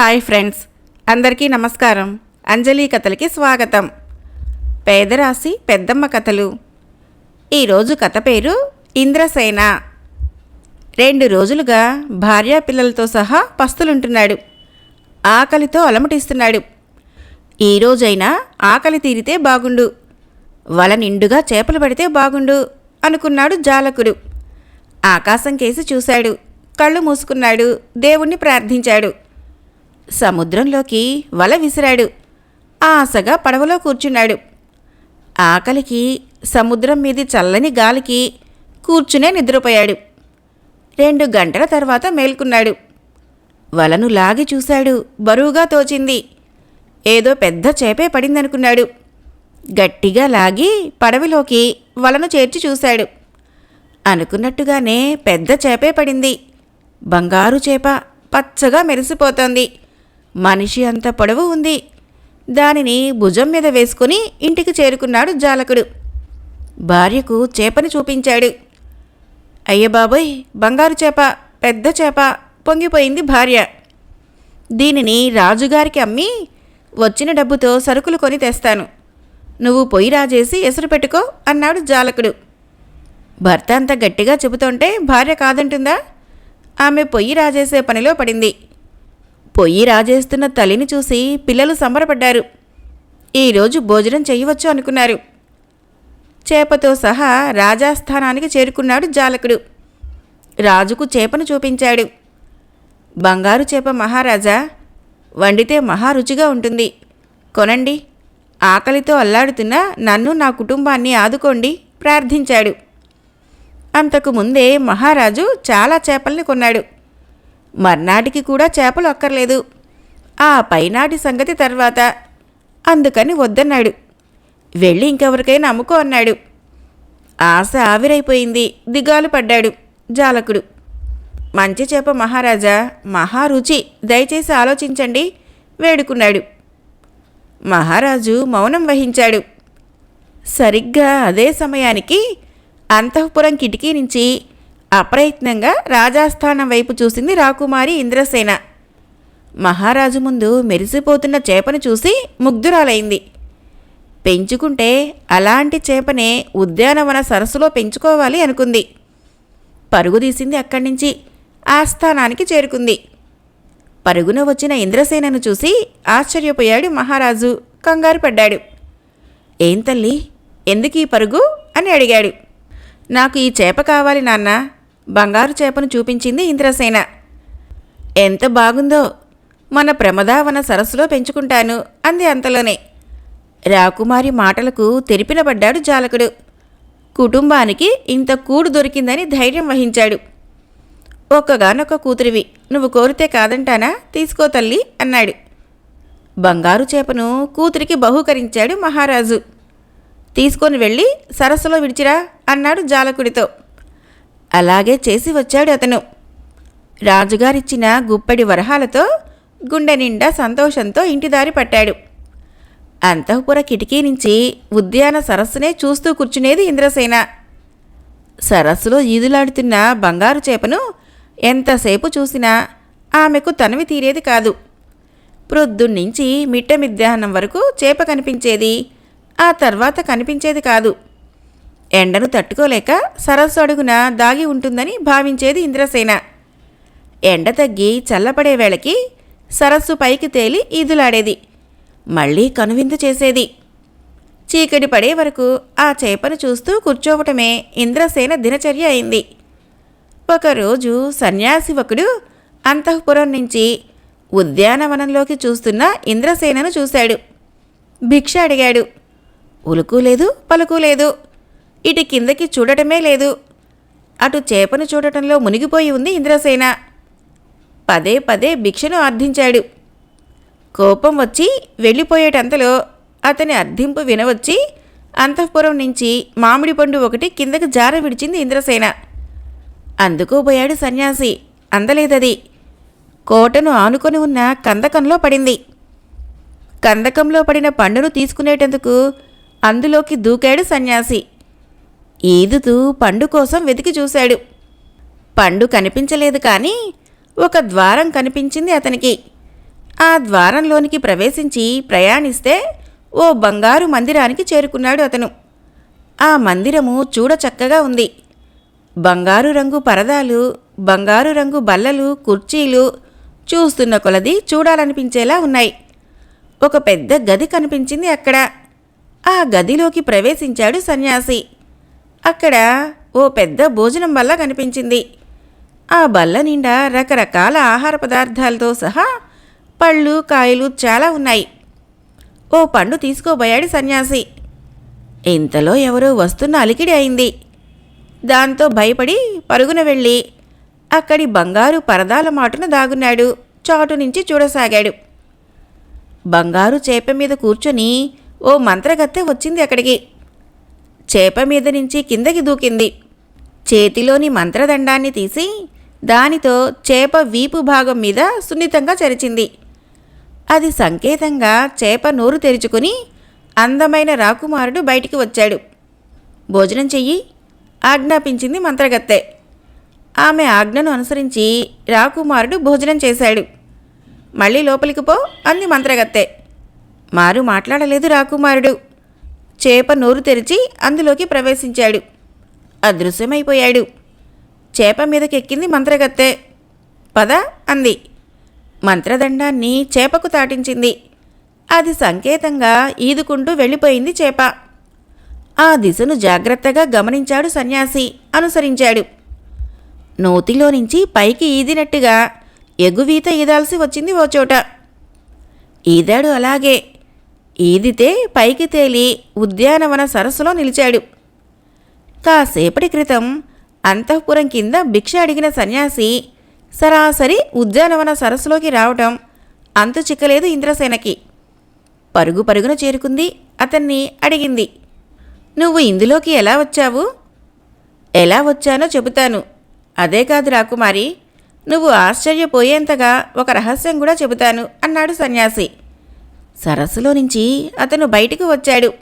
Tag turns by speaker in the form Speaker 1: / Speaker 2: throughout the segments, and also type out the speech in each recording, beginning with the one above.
Speaker 1: Hi friends అందరికీ నమస్కారం. అంజలి కథలకి స్వాగతం. పేదరాశి పెద్దమ్మ కథలు. ఈరోజు కథ పేరు ఇంద్రసేన. రెండు రోజులుగా భార్యా పిల్లలతో సహా పస్తులుంటున్నాడు. ఆకలితో అలమటిస్తున్నాడు. ఈ రోజైనా ఆకలి తీరితే బాగుండు. వల నిండుగా చేపలు పడితే బాగుండు అనుకున్నాడు జాలకుడు. ఆకాశం కేసి చూశాడు. కళ్ళు మూసుకున్నాడు. దేవుణ్ణి ప్రార్థించాడు. సముద్రంలోకి వల విసిరాడు. ఆశగా పడవలో కూర్చున్నాడు. ఆకలికి సముద్రం మీది చల్లని గాలికి కూర్చునే నిద్రపోయాడు. రెండు గంటల తర్వాత మేల్కున్నాడు. వలను లాగి చూశాడు. బరువుగా తోచింది. ఏదో పెద్ద చేపే పడిందనుకున్నాడు. గట్టిగా లాగి పడవలోకి వలను చేర్చి చూశాడు. అనుకున్నట్టుగానే పెద్ద చేపే పడింది. బంగారు చేప పచ్చగా మెరిసిపోతోంది. మనిషి అంత పొడవు ఉంది. దానిని భుజం మీద వేసుకుని ఇంటికి చేరుకున్నాడు జాలకుడు. భార్యకు చేపని చూపించాడు. అయ్య బాబోయ్ బంగారు చేప పెద్ద చేప పొంగిపోయింది భార్య. దీనిని రాజుగారికి అమ్మి వచ్చిన డబ్బుతో సరుకులు కొని తెస్తాను. నువ్వు పొయ్యి రాజేసి ఎసురు పెట్టుకో అన్నాడు జాలకుడు. భర్త అంత గట్టిగా చెబుతుంటే భార్య కాదంటుందా? ఆమె పొయ్యి రాజేసే పనిలో పడింది. పొయ్యి రాజేస్తున్న తల్లిని చూసి పిల్లలు సంబరపడ్డారు. ఈరోజు భోజనం చేయవచ్చు అనుకున్నారు. చేపతో సహా రాజాస్థానానికి చేరుకున్నాడు జాలకుడు. రాజుకు చేపను చూపించాడు. బంగారు చేప మహారాజా వండితే మహారుచిగా ఉంటుంది. కొనండి ఆకలితో అల్లాడుతున్న నన్ను నా కుటుంబాన్ని ఆదుకోండి ప్రార్థించాడు. అంతకు ముందే మహారాజు చాలా చేపల్ని కొన్నాడు. మర్నాటికి కూడా చేపలు అక్కర్లేదు ఆ పైనాటి సంగతి తర్వాత. అందుకని వద్దన్నాడు. వెళ్ళి ఇంకెవరికైనా అమ్ముకో అన్నాడు. ఆశ ఆవిరైపోయింది. దిగాలు పడ్డాడు జాలకుడు. మంచి చేప మహారాజా మహారుచి దయచేసి ఆలోచించండి వేడుకున్నాడు. మహారాజు మౌనం వహించాడు. సరిగ్గా అదే సమయానికి అంతఃపురం కిటికీ నుంచి అప్రయత్నంగా రాజాస్థానం వైపు చూసింది రాకుమారి ఇంద్రసేన. మహారాజు ముందు మెరిసిపోతున్న చేపను చూసి ముగ్ధురాలైంది. పెంచుకుంటే అలాంటి చేపనే ఉద్యానవన సరస్సులో పెంచుకోవాలి అనుకుంది. పరుగుదీసింది అక్కడి నుంచి ఆస్థానానికి చేరుకుంది. పరుగున వచ్చిన ఇంద్రసేనను చూసి ఆశ్చర్యపోయాడు మహారాజు కంగారు పడ్డాడు. ఏం తల్లి ఎందుకు ఈ పరుగు? అని అడిగాడు. నాకు ఈ చేప కావాలి నాన్న బంగారు చేపను చూపించింది ఇంద్రసేన. ఎంత బాగుందో మన ప్రమదావన సరస్సులో పెంచుకుంటాను అంది అంతలోనే. రాకుమారి మాటలకు తెరిపిన పడ్డాడు జాలకుడు. కుటుంబానికి ఇంత కూడు దొరికిందని ధైర్యం వహించాడు. ఒక్కగానొక్క కూతురివి నువ్వు కోరితే కాదంటానా? తీసుకో తల్లి అన్నాడు. బంగారు చేపను కూతురికి బహూకరించాడు మహారాజు. తీసుకొని వెళ్ళి సరస్సులో విడిచిరా అన్నాడు జాలకుడితో. అలాగే చేసి వచ్చాడు అతను. రాజుగారిచ్చిన గుప్పెడి వరహాలతో గుండె నిండా సంతోషంతో ఇంటిదారి పట్టాడు. అంతఃపుర కిటికీ నుంచి ఉద్యాన సరస్సునే చూస్తూ కూర్చునేది ఇంద్రసేన. సరస్సులో ఈదులాడుతున్న బంగారు చేపను ఎంతసేపు చూసినా ఆమెకు తనవి తీరేది కాదు. ప్రొద్దున్నుంచి మిట్ట మధ్యాహ్నం వరకు చేప కనిపించేది ఆ తర్వాత కనిపించేది కాదు. ఎండను తట్టుకోలేక సరస్సు అడుగున దాగి ఉంటుందని భావించేది ఇంద్రసేన. ఎండ తగ్గి చల్లపడే వేళకి సరస్సు పైకి తేలి ఈదులాడేది. మళ్ళీ కనువిందు చేసేది. చీకటి పడే వరకు ఆ చేపను చూస్తూ కూర్చోవటమే ఇంద్రసేన దినచర్య అయింది. ఒకరోజు సన్యాసి ఒకడు అంతఃపురం నుంచి ఉద్యానవనంలోకి చూస్తున్న ఇంద్రసేనను చూశాడు. భిక్ష అడిగాడు. ఉలుకు లేదు పలుకు లేదు. ఇటు కిందకి చూడటమే లేదు. అటు చేపను చూడటంలో మునిగిపోయి ఉంది ఇంద్రసేన. పదే పదే భిక్షను అర్థించాడు కోపం వచ్చి వెళ్ళిపోయేటంతలో అతని అర్థింపు వినవచ్చి అంతఃపురం నుంచి మామిడి పండు ఒకటి కిందకి జార విడిచింది ఇంద్రసేన. అందుకోబోయాడు సన్యాసి. అందలేదది. కోటను ఆనుకొని ఉన్న కందకంలో పడింది. కందకంలో పడిన పండును తీసుకునేటందుకు అందులోకి దూకాడు సన్యాసి. ఈదుతూ పండు కోసం వెతికి చూశాడు. పండు కనిపించలేదు కానీ ఒక ద్వారం కనిపించింది అతనికి. ఆ ద్వారంలోనికి ప్రవేశించి ప్రయాణిస్తే ఓ బంగారు మందిరానికి చేరుకున్నాడు అతను. ఆ మందిరము చూడ చక్కగా ఉంది. బంగారు రంగు పరదాలు బంగారు రంగు బల్లలు కుర్చీలు చూస్తున్న కొలది చూడాలనిపించేలా ఉన్నాయి. ఒక పెద్ద గది కనిపించింది అక్కడ. ఆ గదిలోకి ప్రవేశించాడు సన్యాసి. అక్కడ ఓ పెద్ద భోజనం బల్ల కనిపించింది. ఆ బల్ల నిండా రకరకాల ఆహార పదార్థాలతో సహా పళ్ళు కాయలు చాలా ఉన్నాయి. ఓ పండు తీసుకోబోయాడు సన్యాసి. ఇంతలో ఎవరో వస్తున్న అలికిడి అయింది. దాంతో భయపడి పరుగున వెళ్ళి అక్కడి బంగారు పరదాల మాటున దాగున్నాడు. చాటు నుంచి చూడసాగాడు. బంగారు చేప మీద కూర్చొని ఓ మంత్రగత్తె వచ్చింది అక్కడికి. చేప మీద నుంచి కిందకి దూకింది. చేతిలోని మంత్రదండాన్ని తీసి దానితో చేప వీపు భాగం మీద సున్నితంగా చరిచింది. అది సంకేతంగా చేప నోరు తెరుచుకుని అందమైన రాకుమారుడు బయటికి వచ్చాడు. భోజనం చెయ్యి ఆజ్ఞాపించింది మంత్రగత్తె. ఆమె ఆజ్ఞను అనుసరించి రాకుమారుడు భోజనం చేశాడు. మళ్ళీ లోపలికి పో అంది మంత్రగత్తె. మారు మాట్లాడలేదు రాకుమారుడు. చేప నోరు తెరిచి అందులోకి ప్రవేశించాడు. అదృశ్యమైపోయాడు. చేప మీదకెక్కింది మంత్రగత్తె. పద అంది. మంత్రదండాన్ని చేపకు తాటించింది. అది సంకేతంగా ఈదుకుంటూ వెళ్ళిపోయింది చేప. ఆ దిశను జాగ్రత్తగా గమనించాడు సన్యాసి. అనుసరించాడు. నోతిలో నుంచి పైకి ఈదినట్టుగా ఎగువీత ఈదాల్సి వచ్చింది ఓ చోట. ఈదాడు అలాగే. ఈదితే పైకి తేలి ఉద్యానవన సరస్సులో నిలిచాడు. కాసేపటి క్రితం అంతఃపురం కింద భిక్ష అడిగిన సన్యాసి సరాసరి ఉద్యానవన సరస్సులోకి రావటం అంతు చిక్కలేదు ఇంద్రసేనకి. పరుగు పరుగున చేరుకుంది అతన్ని అడిగింది నువ్వు ఇందులోకి ఎలా వచ్చావు? ఎలా వచ్చానో చెబుతాను. అదే కాదు రాకుమారి నువ్వు ఆశ్చర్యపోయేంతగా ఒక రహస్యం కూడా చెబుతాను అన్నాడు సన్యాసి. సరస్సులో నుంచి అతను బయటికి వచ్చాడు.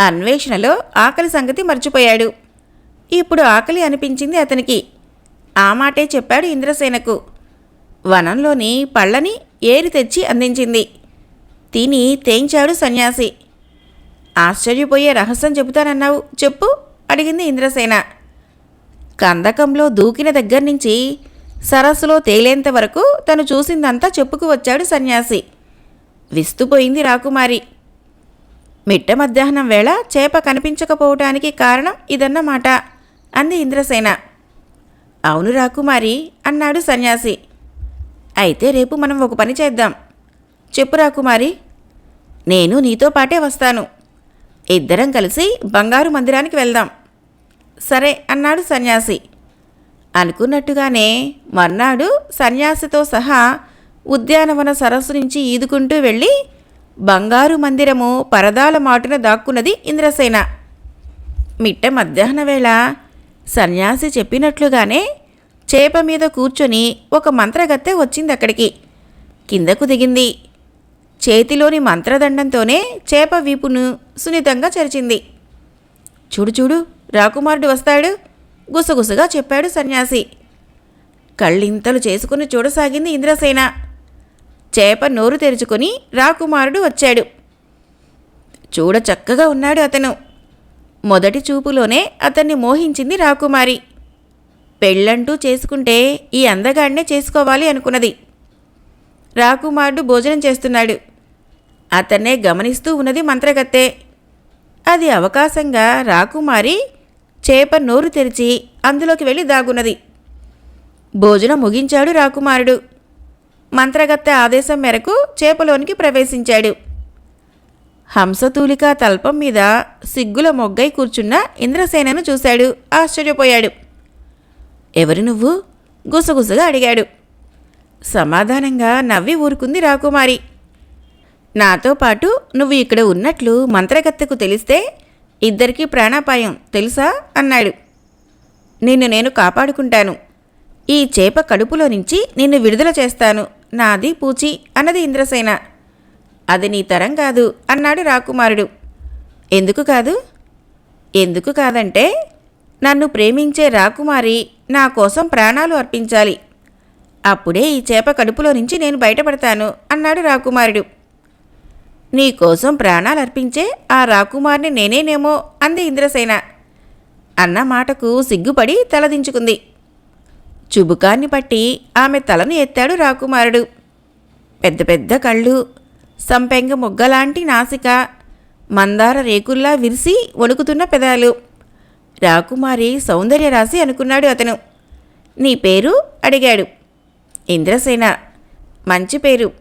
Speaker 1: అన్వేషణలో ఆకలి సంగతి మర్చిపోయాడు. ఇప్పుడు ఆకలి అనిపించింది అతనికి. ఆ మాటే చెప్పాడు ఇంద్రసేనకు. వనంలోని పళ్ళని ఏరి తెచ్చి అందించింది. తిని తేంచాడు సన్యాసి. ఆశ్చర్యపోయే రహస్యం చెబుతానన్నావు చెప్పు అడిగింది ఇంద్రసేన. కందకంలో దూకిన దగ్గర నుంచి సరస్సులో తేలేంత వరకు తను చూసిందంతా చెప్పుకు వచ్చాడు సన్యాసి. విస్తుపోయింది రాకుమారి. మిట్ట మధ్యాహ్నం వేళ చేప కనిపించకపోవటానికి కారణం ఇదన్నమాట అంది ఇంద్రసేన. అవును రాకుమారి అన్నాడు సన్యాసి. అయితే రేపు మనం ఒక పని చేద్దాం. చెప్పు రాకుమారి. నేను నీతో పాటే వస్తాను. ఇద్దరం కలిసి బంగారు మందిరానికి వెళ్దాం. సరే అన్నాడు సన్యాసి. అనుకున్నట్టుగానే మర్నాడు సన్యాసితో సహా ఉద్యానవన సరస్సు నుంచి ఈదుకుంటూ వెళ్ళి బంగారు మందిరము పరదాల మాటున దాక్కున్నది ఇంద్రసేన. మిట్ట మధ్యాహ్న వేళ సన్యాసి చెప్పినట్లుగానే చేప మీద కూర్చొని ఒక మంత్రగత్తె వచ్చింది అక్కడికి కిందకు దిగింది. చేతిలోని మంత్రదండంతోనే చేప వీపును సున్నితంగా చరిచింది. చూడు చూడు రాకుమారుడు వస్తాడు. గుసగుసగా చెప్పాడు సన్యాసి. కళ్ళింతలు చేసుకుని చూడసాగింది ఇంద్రసేన. చేప నోరు తెరుచుకొని రాకుమారుడు వచ్చాడు. చూడ చక్కగా ఉన్నాడు అతను. మొదటి చూపులోనే అతన్ని మోహించింది రాకుమారి. పెళ్ళంటూ చేసుకుంటే ఈ అందగాడినే చేసుకోవాలి అనుకున్నది. రాకుమారుడు భోజనం చేస్తున్నాడు. అతన్నే గమనిస్తూ ఉన్నది మంత్రగత్తె. అది అవకాశంగా రాకుమారి చేప నోరు తెరిచి అందులోకి వెళ్ళి దాగున్నది. భోజనం ముగించాడు రాకుమారుడు. మంత్రగత్తె ఆదేశం మేరకు చేపలోనికి ప్రవేశించాడు. హంసతూలిక తల్పం మీద సిగ్గుల మొగ్గై కూర్చున్న ఇంద్రసేనను చూశాడు. ఆశ్చర్యపోయాడు. ఎవరు నువ్వు? గుసగుసగా అడిగాడు. సమాధానంగా నవ్వి ఊరుకుంది రాకుమారి. నాతో పాటు నువ్వు ఇక్కడ ఉన్నట్లు మంత్రగత్తెకు తెలిస్తే ఇద్దరికీ ప్రాణాపాయం తెలుసా? అన్నాడు. నిన్ను నేను కాపాడుకుంటాను. ఈ చేప కడుపులో నుంచి నిన్ను విడుదల చేస్తాను. నాది పూచి అన్నది ఇంద్రసేన. అది నీ తరం కాదు అన్నాడు రాకుమారుడు. ఎందుకు కాదు? ఎందుకు కాదంటే నన్ను ప్రేమించే రాకుమారి నా కోసం ప్రాణాలు అర్పించాలి. అప్పుడే ఈ చేప కడుపులో నుంచి నేను బయటపడతాను అన్నాడు రాకుమారుడు. నీకోసం ప్రాణాలు అర్పించే ఆ రాకుమారిని నేనేనేమో అంది ఇంద్రసేన. అన్న మాటకు సిగ్గుపడి తలదించుకుంది. చుబుకాన్ని పట్టి ఆమె తలను ఎత్తాడు రాకుమారుడు. పెద్ద పెద్ద కళ్ళు సంపెంగ మొగ్గలాంటి నాసిక మందార రేకుల్లా విరిసి వణుకుతున్న పెదాలు. రాకుమారి సౌందర్య రాశి అనుకున్నాడు అతను. నీ పేరు? అడిగాడు. ఇంద్రసేన. మంచి పేరు.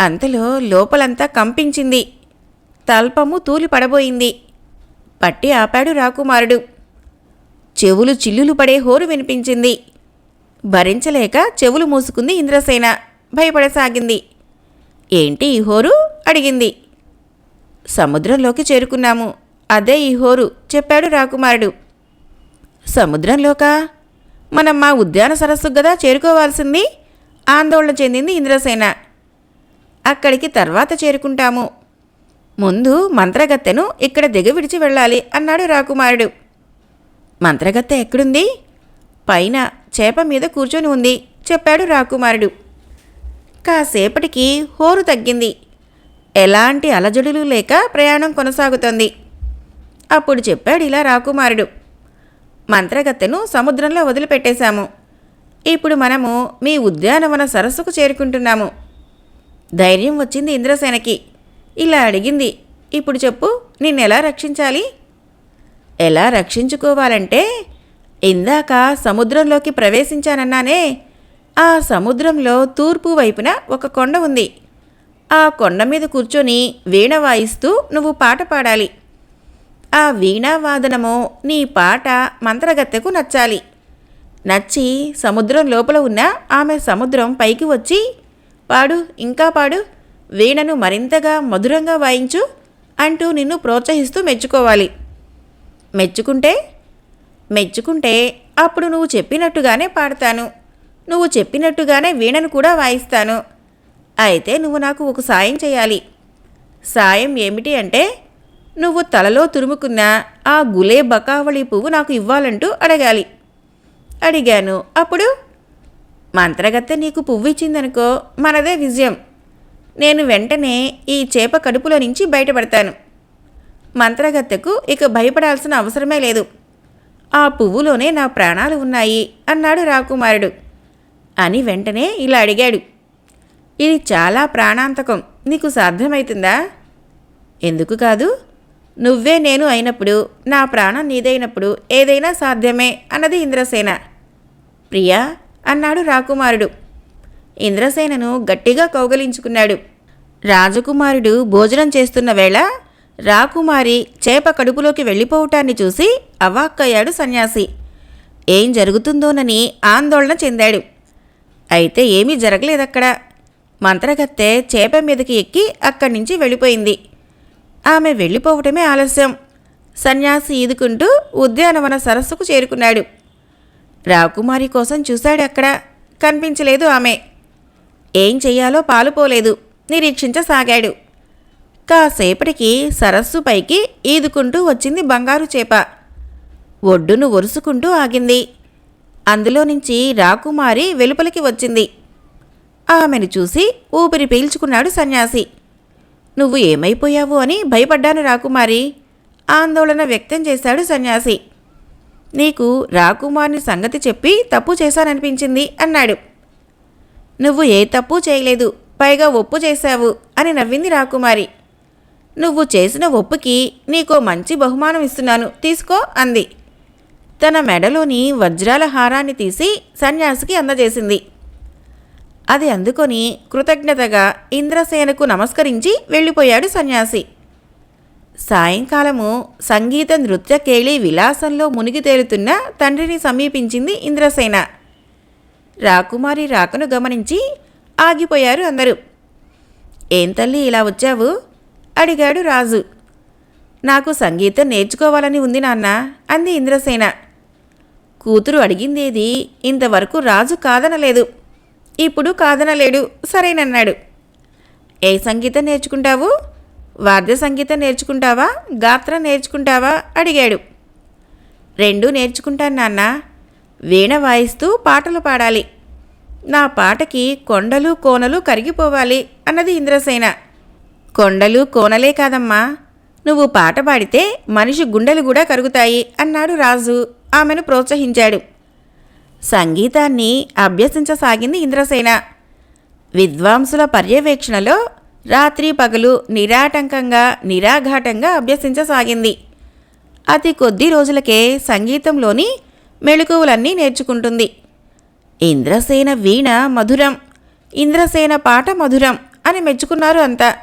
Speaker 1: అంతలో లోపలంతా కంపించింది. తల్పము తూలి పడబోయింది. పట్టి ఆపాడు రాకుమారుడు. చెవులు చిల్లులు పడే హోరు వినిపించింది. భరించలేక చెవులు మూసుకుంది ఇంద్రసేన. భయపడసాగింది. ఏంటి ఈ హోరు అడిగింది. సముద్రంలోకి చేరుకున్నాము. అదే ఈ హోరు చెప్పాడు రాకుమారుడు. సముద్రంలోకా? మనం మా ఉద్యాన సరస్సు గదా చేరుకోవాల్సింది? ఆందోళన చెందింది ఇంద్రసేన. అక్కడికి తర్వాత చేరుకుంటాము. ముందు మంత్రగత్తెను ఇక్కడ దిగవిడిచి వెళ్ళాలి అన్నాడు రాకుమారుడు. మంత్రగత్తె ఎక్కడుంది? పైన. చేప మీద కూర్చొని ఉంది. చెప్పాడు రాకుమారుడు. కాసేపటికి హోరు తగ్గింది. ఎలాంటి అలజడులు లేక ప్రయాణం కొనసాగుతోంది. అప్పుడు చెప్పాడు ఇలా రాకుమారుడు. మంత్రగత్తెను సముద్రంలో వదిలిపెట్టేశాము. ఇప్పుడు మనము మీ ఉద్యానవన సరస్సుకు చేరుకుంటున్నాము. ధైర్యం వచ్చింది ఇంద్రసేనకి. ఇలా అడిగింది. ఇప్పుడు చెప్పు నిన్నెలా రక్షించాలి? ఎలా రక్షించుకోవాలంటే ఇందాక సముద్రంలోకి ప్రవేశించానన్నానే. ఆ సముద్రంలో తూర్పు వైపున ఒక కొండ ఉంది. ఆ కొండ మీద కూర్చొని వీణ వాయిస్తూ నువ్వు పాట పాడాలి. ఆ వీణావాదనము నీ పాట మంత్రగత్తెకు నచ్చాలి. నచ్చి సముద్రం లోపల ఉన్న ఆమె సముద్రం పైకి వచ్చి పాడు ఇంకా పాడు వీణను మరింతగా మధురంగా వాయించు అంటూ నిన్ను ప్రోత్సహిస్తూ మెచ్చుకోవాలి. మెచ్చుకుంటే మెచ్చుకుంటే అప్పుడు నువ్వు చెప్పినట్టుగానే పాడతాను. నువ్వు చెప్పినట్టుగానే వీణను కూడా వాయిస్తాను. అయితే నువ్వు నాకు ఒక సాయం చేయాలి. సాయం ఏమిటి అంటే నువ్వు తలలో తురుముకున్న ఆ గులే బకావళి పువ్వు నాకు ఇవ్వాలంటూ అడగాలి. అడిగాను. అప్పుడు మంత్రగత్త నీకు పువ్వు ఇచ్చిందనుకో మనదే విజయం. నేను వెంటనే ఈ చేప కడుపులో నుంచి బయటపడతాను. మంత్రగత్తకు ఇక భయపడాల్సిన అవసరమే లేదు. ఆ పువ్వులోనే నా ప్రాణాలు ఉన్నాయి అన్నాడు రాకుమారుడు. అని వెంటనే ఇలా అడిగాడు. ఇది చాలా ప్రాణాంతకం నీకు సాధ్యమవుతుందా ఎందుకు కాదు? నువ్వే నేను అయినప్పుడు నా ప్రాణం నీదైనప్పుడు ఏదైనా సాధ్యమే అన్నది ఇంద్రసేన. ప్రియా అన్నాడు రాకుమారుడు. ఇంద్రసేనను గట్టిగా కౌగలించుకున్నాడు. రాజకుమారుడు భోజనం చేస్తున్న వేళ రాకుమారి చేప కడుపులోకి వెళ్ళిపోవటాన్ని చూసి అవాక్కయ్యాడు సన్యాసి. ఏం జరుగుతుందోనని ఆందోళన చెందాడు. అయితే ఏమీ జరగలేదక్కడ. మంత్రగత్తె చేప మీదకి ఎక్కి అక్కడి నుంచి వెళ్ళిపోయింది. ఆమె వెళ్ళిపోవటమే ఆలస్యం. సన్యాసి ఈదుకుంటూ ఉద్యానవన సరస్సుకు చేరుకున్నాడు. రాకుమారి కోసం చూశాడు అక్కడ కనిపించలేదు ఆమె. ఏం చెయ్యాలో పాలుపోలేదు. నిరీక్షించసాగాడు. కాసేపటికి సరస్సు పైకి ఈదుకుంటూ వచ్చింది బంగారు చేప. ఒడ్డును ఒరుసుకుంటూ ఆగింది. అందులో నుంచి రాకుమారి వెలుపలికి వచ్చింది. ఆమెను చూసి ఊపిరి పీల్చుకున్నాడు సన్యాసి. నువ్వు ఏమైపోయావు అని భయపడ్డాను రాకుమారి ఆందోళన వ్యక్తం చేశాడు సన్యాసి. నీకు రాకుమారిని సంగతి చెప్పి తప్పు చేశాననిపించింది అన్నాడు. నువ్వు ఏ తప్పు చేయలేదు పైగా ఒప్పు చేశావు అని నవ్వింది రాకుమారి. నువ్వు చేసిన ఒప్పుకి నీకో మంచి బహుమానం ఇస్తున్నాను తీసుకో అంది. తన మెడలోని వజ్రాల హారాన్ని తీసి సన్యాసికి అందజేసింది. అది అందుకొని కృతజ్ఞతగా ఇంద్రసేనకు నమస్కరించి వెళ్ళిపోయాడు సన్యాసి. సాయంకాలము సంగీత నృత్య కేళి విలాసంలో మునిగి తేలుతున్న తండ్రిని సమీపించింది ఇంద్రసేన. రాకుమారి రాకను గమనించి ఆగిపోయారు అందరూ. ఏం తల్లి ఇలా వచ్చావు? అడిగాడు రాజు. నాకు సంగీతం నేర్చుకోవాలని ఉంది నాన్న అంది ఇంద్రసేన. కూతురు అడిగిందేది ఇంతవరకు రాజు కాదనలేదు. ఇప్పుడు కాదనలేడు సరేనన్నాడు. ఏ సంగీతం నేర్చుకుంటావు? వాద్య సంగీతం నేర్చుకుంటావా? గాత్రం నేర్చుకుంటావా? అడిగాడు. రెండూ నేర్చుకుంటాను నాన్న. వీణ వాయిస్తూ పాటలు పాడాలి. నా పాటకి కొండలు కోనలు కరిగిపోవాలి అన్నది ఇంద్రసేన. కొండలు కోనలే కాదమ్మా. నువ్వు పాట పాడితే మనిషి గుండెలు కూడా కరుగుతాయి అన్నాడు రాజు. ఆమెను ప్రోత్సహించాడు. సంగీతాన్ని అభ్యసించసాగింది ఇంద్రసేన. విద్వాంసుల పర్యవేక్షణలో రాత్రి పగలు నిరాటంకంగా నిరాఘాటంగా అభ్యసించసాగింది. అతి కొద్ది రోజులకే సంగీతంలోని మెళుకువలన్నీ నేర్చుకుంటుంది. ఇంద్రసేన వీణ మధురం. ఇంద్రసేన పాట మధురం అని మెచ్చుకున్నారు అంతా.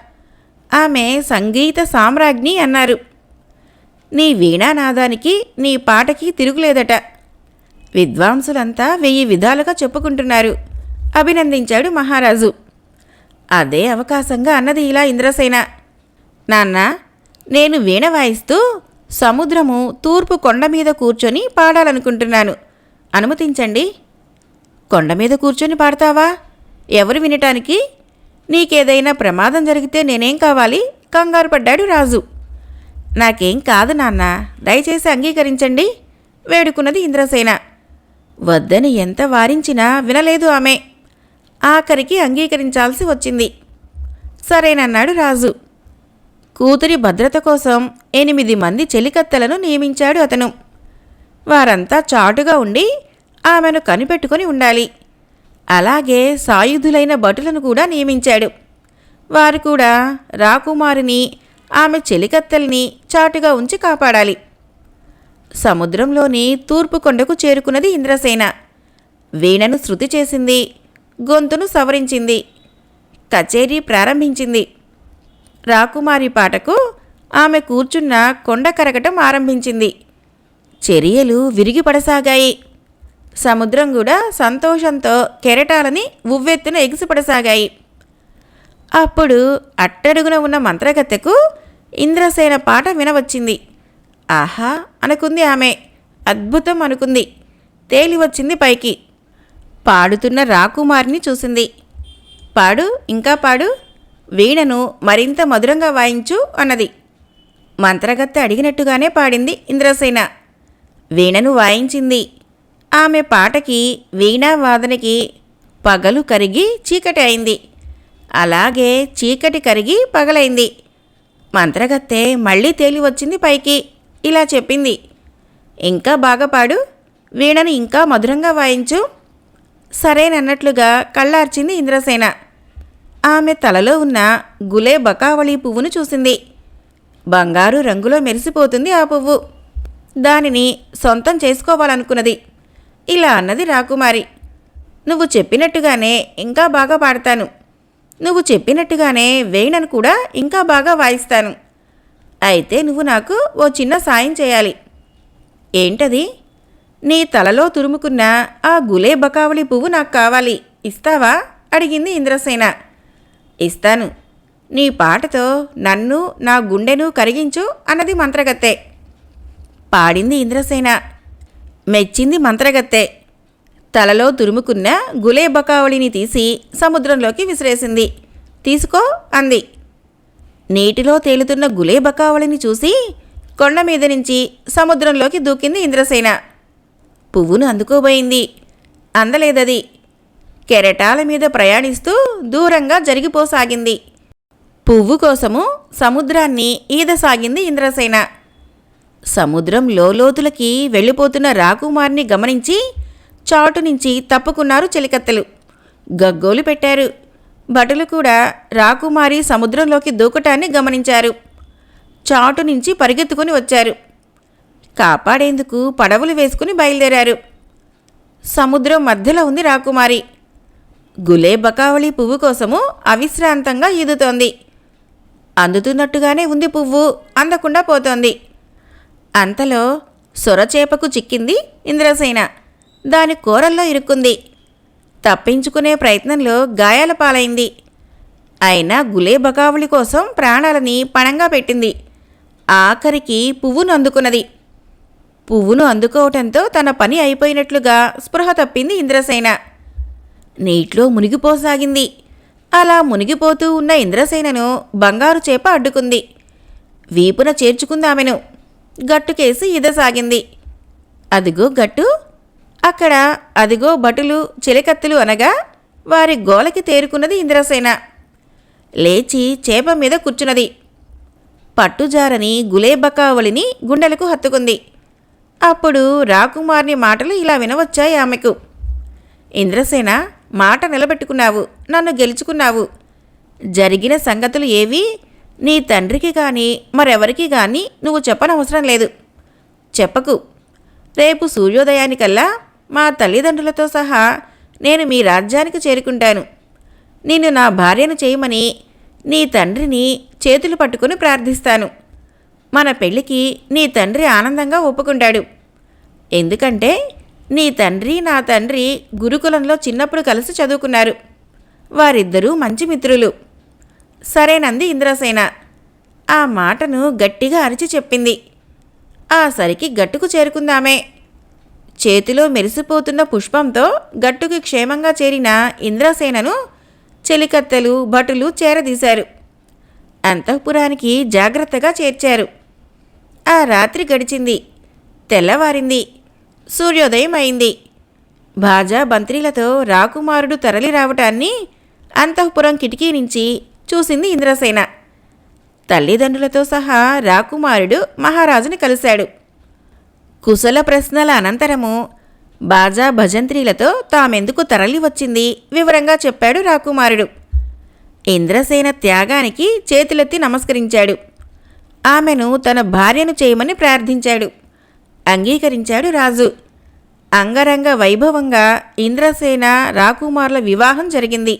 Speaker 1: ఆమె సంగీత సామ్రాజ్ఞి అన్నారు. నీ వీణానాదానికి నీ పాటకి తిరుగులేదట. విద్వాంసులంతా వెయ్యి విధాలుగా చెప్పుకుంటున్నారు. అభినందించాడు మహారాజు. అదే అవకాశంగా అన్నది ఇలా ఇంద్రసేన. నాన్న నేను వీణ వాయిస్తూ సముద్రము తూర్పు కొండ మీద కూర్చొని పాడాలనుకుంటున్నాను. అనుమతించండి. కొండ మీద కూర్చొని పాడతావా? ఎవరు వినటానికి? నీకేదైనా ప్రమాదం జరిగితే నేనేం కావాలి? కంగారు పడ్డాడు రాజు. నాకేం కాదు నాన్న దయచేసి అంగీకరించండి వేడుకున్నది ఇంద్రసేన. వద్దని ఎంత వారించినా వినలేదు ఆమె. ఆఖరికి అంగీకరించాల్సి వచ్చింది. సరేనన్నాడు రాజు. కూతురి భద్రత కోసం ఎనిమిది మంది చెలికత్తలను నియమించాడు అతను. వారంతా చాటుగా ఉండి ఆమెను కనిపెట్టుకొని ఉండాలి. అలాగే సాయుధులైన భటులను కూడా నియమించాడు. వారు కూడా రాకుమారిని ఆమె చెలికత్తెల్ని చాటుగా ఉంచి కాపాడాలి. సముద్రంలోని తూర్పు కొండకు చేరుకున్నది ఇంద్రసేన. వీణను శృతి చేసింది గొంతును సవరించింది కచేరీ ప్రారంభించింది. రాకుమారి పాటకు ఆమె కూర్చున్న కొండ కరగటం ఆరంభించింది. చర్యలు విరిగిపడసాగాయి సముద్రం కూడా సంతోషంతో కెరటాలని ఉవ్వెత్తున ఎగిసిపడసాగాయి. అప్పుడు అట్టడుగున ఉన్న మంత్రగత్తెకు ఇంద్రసేన పాట వినవచ్చింది. ఆహా! అనుకుంది ఆమె. అద్భుతం అనుకుంది. తేలి వచ్చింది పైకి. పాడుతున్న రాకుమారిని చూసింది. పాడు ఇంకా పాడు. వీణను మరింత మధురంగా వాయించు అన్నది. మంత్రగత్తె అడిగినట్టుగానే పాడింది ఇంద్రసేన. వీణను వాయించింది. ఆమె పాటకి వీణా వాదనకి పగలు కరిగి చీకటి అయింది. అలాగే చీకటి కరిగి పగలైంది. మంత్రగత్తె మళ్ళీ తేలి వచ్చింది పైకి. ఇలా చెప్పింది. ఇంకా బాగా పాడు వీణను ఇంకా మధురంగా వాయించు. సరేనన్నట్లుగా కళ్ళార్చింది ఇంద్రసేన. ఆమె తలలో ఉన్న గులే బకావళి పువ్వును చూసింది. బంగారు రంగులో మెరిసిపోతుంది ఆ పువ్వు. దానిని సొంతం చేసుకోవాలనుకున్నది. ఇలా అన్నది రాకుమారి. నువ్వు చెప్పినట్టుగానే ఇంకా బాగా పాడతాను. నువ్వు చెప్పినట్టుగానే వేణను కూడా ఇంకా బాగా వాయిస్తాను. అయితే నువ్వు నాకు ఓ చిన్న సాయం చేయాలి. ఏంటది? నీ తలలో తురుముకున్న ఆ గులే బకావళి పువ్వు నాకు కావాలి. ఇస్తావా? అడిగింది ఇంద్రసేన. ఇస్తాను. నీ పాటతో నన్ను నా గుండెను కరిగించు అన్నది మంత్రగత్తె. పాడింది ఇంద్రసేన. మెచ్చింది మంత్రగత్తె. తలలో తురుముకున్న గులే బకావళిని తీసి సముద్రంలోకి విసిరేసింది. తీసుకో అంది. నీటిలో తేలుతున్న గులే బకావళిని చూసి కొండ మీద నుంచి సముద్రంలోకి దూకింది ఇంద్రసేన. పువ్వును అందుకోబోయింది. అందలేదది. కెరటాల మీద ప్రయాణిస్తూ దూరంగా జరిగిపోసాగింది. పువ్వు కోసము సముద్రాన్ని ఈదసాగింది ఇంద్రసేన. సముద్రం లోతులకి వెళ్ళిపోతున్న రాకుమారిని గమనించి చాటు నుంచి తప్పుకున్నారు చెలికత్తెలు. గగ్గోలు పెట్టారు. భటులు కూడా రాకుమారి సముద్రంలోకి దూకటాన్ని గమనించారు. చాటు నుంచి పరిగెత్తుకుని వచ్చారు. కాపాడేందుకు పడవలు వేసుకుని బయలుదేరారు. సముద్రం మధ్యలో ఉంది రాకుమారి. గులే బకావళి పువ్వు కోసము అవిశ్రాంతంగా ఈదుతోంది. అందుతున్నట్టుగానే ఉంది పువ్వు అందకుండా పోతోంది. అంతలో సొరచేపకు చిక్కింది ఇంద్రసేన. దాని కూరల్లో ఇరుక్కుంది. తప్పించుకునే ప్రయత్నంలో గాయాల పాలైంది. అయినా గులే బకావుళి కోసం ప్రాణాలని పణంగా పెట్టింది. ఆఖరికి పువ్వును అందుకున్నది. పువ్వును అందుకోవటంతో తన పని అయిపోయినట్లుగా స్పృహ తప్పింది ఇంద్రసేన. నీటిలో మునిగిపోసాగింది. అలా మునిగిపోతూ ఉన్న ఇంద్రసేనను బంగారు చేప అడ్డుకుంది. వీపున చేర్చుకుందామెను. గట్టుకేసి ఇదసాగింది అదిగో గట్టు. అక్కడ అదిగో బటులు చిలికత్తులు అనగా వారి గోలకి తేరుకున్నది ఇంద్రసేన. లేచి చేప మీద కూర్చున్నది. పట్టుజారని గులేబకావళిని గుండెలకు హత్తుకుంది. అప్పుడు రాకుమార్ని మాటలు ఇలా వినవచ్చాయి ఆమెకు. ఇంద్రసేన మాట నిలబెట్టుకున్నావు నన్ను గెలుచుకున్నావు. జరిగిన సంగతులు ఏవి నీ తండ్రికి కానీ మరెవరికి కానీ నువ్వు చెప్పనవసరం లేదు. చెప్పకు. రేపు సూర్యోదయానికల్లా మా తల్లిదండ్రులతో సహా నేను మీ రాజ్యానికి చేరుకుంటాను. నిన్ను నా భార్యను చేయమని నీ తండ్రిని చేతులు పట్టుకుని ప్రార్థిస్తాను. మన పెళ్ళికి నీ తండ్రి ఆనందంగా ఒప్పుకుంటాడు. ఎందుకంటే నీ తండ్రి నా తండ్రి గురుకులంలో చిన్నప్పుడు కలిసి చదువుకున్నారు. వారిద్దరూ మంచి మిత్రులు. సరేనంది ఇంద్రసేన. ఆ మాటను గట్టిగా అరిచి చెప్పింది. ఆ సరికి గట్టుకు చేరుకుందామే. చేతిలో మెరిసిపోతున్న పుష్పంతో గట్టుకి క్షేమంగా చేరిన ఇంద్రసేనను చెలికత్తెలు భటులు చేరదీశారు. అంతఃపురానికి జాగ్రత్తగా చేర్చారు. ఆ రాత్రి గడిచింది. తెల్లవారింది. సూర్యోదయం అయింది భాజా బంత్రీలతో రాకుమారుడు తరలి రావటాన్ని అంతఃపురం కిటికీ నుంచి చూసింది ఇంద్రసేన. తల్లిదండ్రులతో సహా రాకుమారుడు మహారాజుని కలిశాడు. కుశల ప్రశ్నల అనంతరము బాజా భజంత్రీలతో తామెందుకు తరలి వచ్చింది వివరంగా చెప్పాడు రాకుమారుడు. ఇంద్రసేన త్యాగానికి చేతులెత్తి నమస్కరించాడు. ఆమెను తన భార్యను చేయమని ప్రార్థించాడు. అంగీకరించాడు రాజు. అంగరంగ వైభవంగా ఇంద్రసేన రాకుమారుల వివాహం జరిగింది.